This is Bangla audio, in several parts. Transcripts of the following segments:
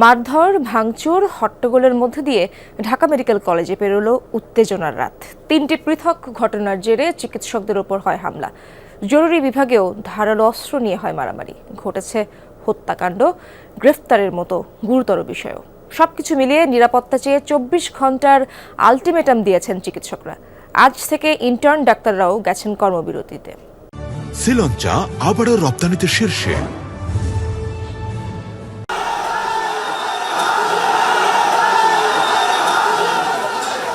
মারধর, ভাঙচুর, হট্টগোলের মধ্যে দিয়ে ঢাকা মেডিকেল কলেজে পেরোলো উত্তেজনার রাত। তিনটি পৃথক ঘটনার জেরে চিকিৎসকদের ওপর হয় হামলা। জরুরি বিভাগেও ধারালো অস্ত্র নিয়ে হয় মারামারি। ঘটেছে হত্যাকাণ্ড, গ্রেফতারের মতো গুরুতর বিষয়ও। সবকিছু মিলিয়ে নিরাপত্তা চেয়ে চব্বিশ ঘণ্টার আলটিমেটাম দিয়েছেন চিকিৎসকরা। আজ থেকে ইন্টার্ন ডাক্তাররাও গেছেন কর্মবিরতিতে। শ্রীলঞ্চা আবারও রপ্তানিতে শীর্ষে।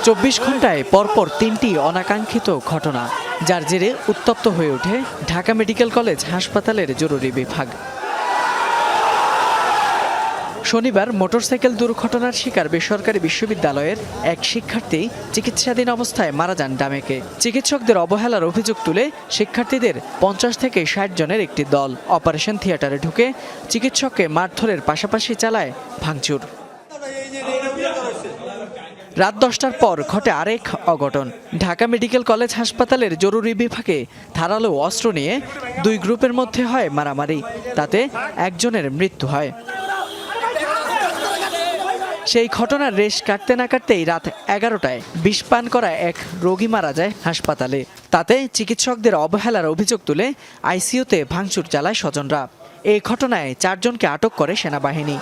চব্বিশ ঘন্টায় পরপর তিনটি অনাকাঙ্ক্ষিত ঘটনা, যার জেরে উত্তপ্ত হয়ে ওঠে ঢাকা মেডিকেল কলেজ হাসপাতালের জরুরি বিভাগ। শনিবার মোটরসাইকেল দুর্ঘটনার শিকার বেসরকারি বিশ্ববিদ্যালয়ের এক শিক্ষার্থী চিকিৎসাধীন অবস্থায় মারা যান ডামেকে। চিকিৎসকদের অবহেলার অভিযোগ তুলে শিক্ষার্থীদের পঞ্চাশ থেকে ষাট জনের একটি দল অপারেশন থিয়েটারে ঢুকে চিকিৎসককে মারধরের পাশাপাশি চালায় ভাঙচুর। রাত দশটার পর ঘটে আরেক অঘটন। ঢাকা মেডিকেল কলেজ হাসপাতালের জরুরি বিভাগে ধারালো অস্ত্র নিয়ে দুই গ্রুপের মধ্যে হয় মারামারি। তাতে একজনের মৃত্যু হয়। সেই ঘটনার রেশ কাটতে না কাটতেই রাত এগারোটায় বিষ পান করা এক রোগী মারা যায় হাসপাতালে। তাতে চিকিৎসকদের অবহেলার অভিযোগ তুলে আইসিইউতে ভাঙচুর চালায় স্বজনরা। এই ঘটনায় চারজনকে আটক করে সেনাবাহিনী।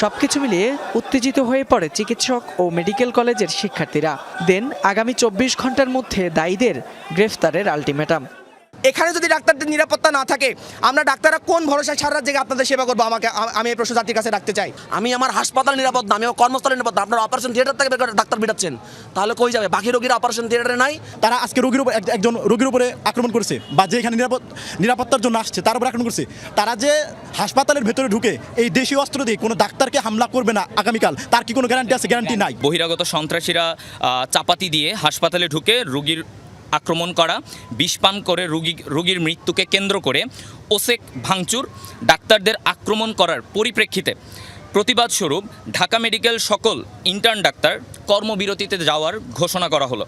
সবকিছু মিলিয়ে উত্তেজিত হয়ে পড়ে চিকিৎসক ও মেডিকেল কলেজের শিক্ষার্থীরা। দেন আগামী চব্বিশ ঘণ্টার মধ্যে দায়ীদের গ্রেফতারের আলটিমেটাম। এখানে যদি ডাক্তারদের নিরাপত্তা না থাকে আমরা ডাক্তাররা কোন ভরসায় সারা জায়গায় আপনাদের সেবা করব? আমাকে আমি এই প্রশ্ন জাতির কাছে রাখতে চাই। আমি আমার হাসপাতাল নিরাপদ না আমি কর্মস্থল নিরাপদ না। আপনার অপারেশন থিয়েটার থেকে ডাক্তার বিটাচ্ছেন তাহলে কই যাবে? বাকি রোগীরা অপারেশন থিয়েটারে নাই? তারা আজকে রোগীর উপর একজন রোগীর উপরে আক্রমণ করছে বা যে এখানে নিরাপদ নিরাপত্তার জন্য আসছে তার উপর আক্রমণ করছে। তারা যে হাসপাতালের ভেতরে ঢুকে এই দেশীয় অস্ত্র দিয়ে কোনো ডাক্তারকে হামলা করবে না আগামীকাল তার কি কোনো গ্যারান্টি আছে? গ্যারান্টি নাই। বহিরাগত সন্ত্রাসীরা চাপাতি দিয়ে হাসপাতালে ঢুকে রোগীর আক্রমণ করা বিষপান করে রুগী রোগীর মৃত্যুকে কেন্দ্র করে ওসেক ভাঙচুর ডাক্তারদের আক্রমণ করার পরিপ্রেক্ষিতে। প্রতিবাদ স্বরূপ ঢাকা মেডিকেল সকল ইন্টার্ন ডাক্তার কর্মবিরতিতে যাওয়ার ঘোষণা করা হলো।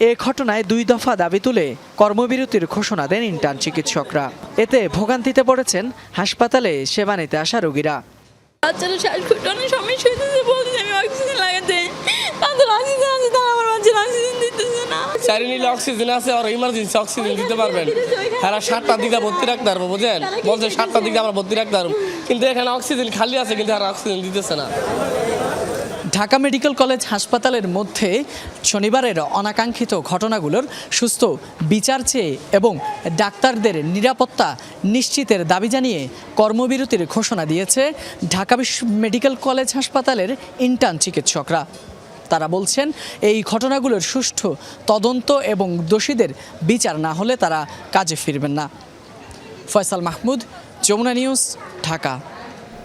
এ ঘটনায় দুই দফা দাবি তুলে কর্মবিরতির ঘোষণা দেন ইন্টার্ন চিকিৎসকরা। এতে ভোগান্তিতে পড়েছেন হাসপাতালে সেবা নিতে আসা রোগীরা। অনেক সমস্যা চারি নিলে অক্সিজেন আছে আর ইমার্জেন্সি অক্সিজেন দিতে পারবেন। হ্যাঁ সাতটার দিকে ভর্তি রাখতে পারব বুঝেন বলছে সাতটার দিকে আমরা ভর্তি রাখতে পারব। কিন্তু এখানে অক্সিজেন খালি আছে, কিন্তু আর অক্সিজেন দিতেছে না। ঢাকা মেডিকেল কলেজ হাসপাতালের মধ্যে শনিবারের অনাকাঙ্ক্ষিত ঘটনাগুলোর সুস্থ বিচার চেয়ে এবং ডাক্তারদের নিরাপত্তা নিশ্চিতের দাবি জানিয়ে কর্মবিরতির ঘোষণা দিয়েছে ঢাকা মেডিকেল কলেজ হাসপাতালের ইন্টার্ন চিকিৎসকরা। তারা বলছেন, এই ঘটনাগুলোর সুষ্ঠু তদন্ত এবং দোষীদের বিচার না হলে তারা কাজে ফিরবেন না। ফয়সাল মাহমুদ, যমুনা নিউজ, ঢাকা।